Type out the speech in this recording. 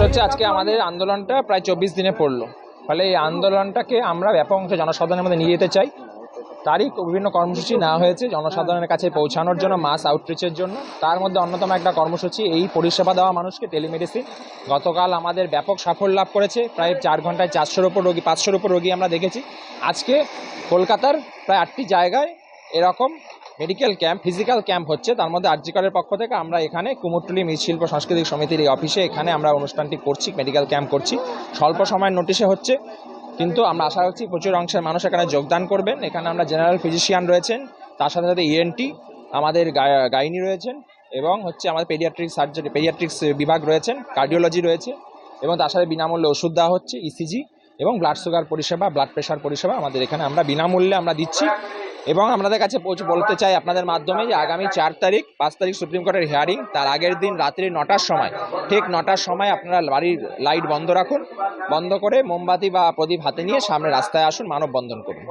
হচ্ছে আজকে আমাদের আন্দোলনটা প্রায় চব্বিশ দিনে পড়ল। ফলে এই আন্দোলনটাকে আমরা ব্যাপক অংশে জনসাধারণের মধ্যে নিয়ে যেতে চাই। তারই বিভিন্ন কর্মসূচি নেওয়া হয়েছে জনসাধারণের কাছে পৌঁছানোর জন্য মাস আউটরিচের জন্য। তার মধ্যে অন্যতম একটা কর্মসূচি, এই পরিষেবা দেওয়া মানুষকে টেলিমেডিসিন গতকাল আমাদের ব্যাপক সাফল্য লাভ করেছে। প্রায় চার ঘন্টায় চারশোর উপর রোগী, পাঁচশোর উপর রোগী আমরা দেখেছি। আজকে কলকাতার প্রায় আটটি জায়গায় এরকম মেডিকেল ক্যাম্প, ফিজিক্যাল ক্যাম্প হচ্ছে। তার মধ্যে আরজিকরের পক্ষ থেকে আমরা এখানে কুমোরটুলি মৃৎশিল্প সাংস্কৃতিক সমিতির এই অফিসে এখানে আমরা অনুষ্ঠানটি করছি, মেডিকেল ক্যাম্প করছি। স্বল্প সময়ের নোটিশে হচ্ছে, কিন্তু আমরা আশা করছি প্রচুর অংশের মানুষ এখানে যোগদান করবেন। এখানে আমরা জেনারেল ফিজিশিয়ান রয়েছেন, তার সাথে সাথে ইএনটি আমাদের গা- গাইনি রয়েছেন এবং হচ্ছে আমাদের পেডিয়াট্রিক সার্জারি, পেডিয়াট্রিক্স বিভাগ রয়েছেন, কার্ডিওলজি রয়েছে এবং তার সাথে বিনামূল্যে ওষুধ দেওয়া হচ্ছে ইসিজি এবং ব্লাড সুগার পরিষেবা ব্লাড প্রেশার পরিষেবা আমাদের এখানে আমরা বিনামূল্যে আমরা দিচ্ছি। এবং আপনাদের কাছে বলতে চাই আপনাদের মাধ্যমে যে আগামী চার তারিখ, পাঁচ তারিখ সুপ্রিম কোর্টের হিয়ারিং তার আগের দিন রাত্রি নটার সময়। ঠিক নটার সময় আপনারা বাড়ির লাইট বন্ধ রাখুন, বন্ধ করে মোমবাতি বা প্রদীপ হাতে নিয়ে সামনে রাস্তায় আসুন, মানববন্ধন করুন।